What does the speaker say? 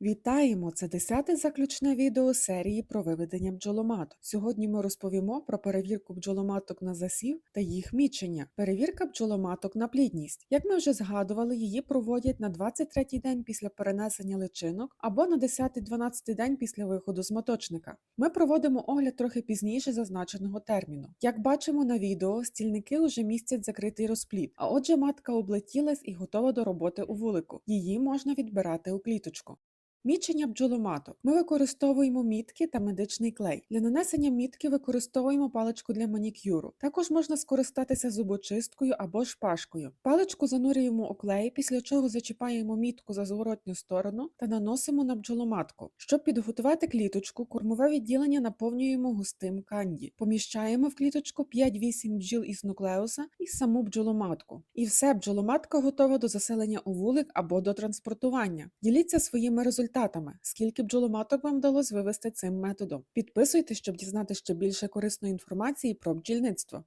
Вітаємо! Це десяте заключне відео серії про виведення бджоломаток. Сьогодні ми розповімо про перевірку бджоломаток на засів та їх мічення. Перевірка бджоломаток на плідність. Як ми вже згадували, її проводять на 23-й день після перенесення личинок або на 10-12 день після виходу з моточника. Ми проводимо огляд трохи пізніше зазначеного терміну. Як бачимо на відео, стільники вже містять закритий розплід, а отже, матка облетілась і готова до роботи у вулику. Її можна відбирати у кліточку. Мічення бджоломаток. Ми використовуємо мітки та медичний клей. Для нанесення мітки використовуємо паличку для манікюру. Також можна скористатися зубочисткою або шпажкою. Паличку занурюємо у клей, після чого зачіпаємо мітку за зворотню сторону та наносимо на бджоломатку. Щоб підготувати кліточку, кормове відділення наповнюємо густим канді. Поміщаємо в кліточку 5-8 бджіл із нуклеуса і саму бджоломатку. І все, бджоломатка готова до заселення у вулик або до транспортування. Діліться своїми результатами, скільки бджоломаток вам вдалося вивести цим методом. Підписуйтесь, щоб дізнати ще більше корисної інформації про бджільництво.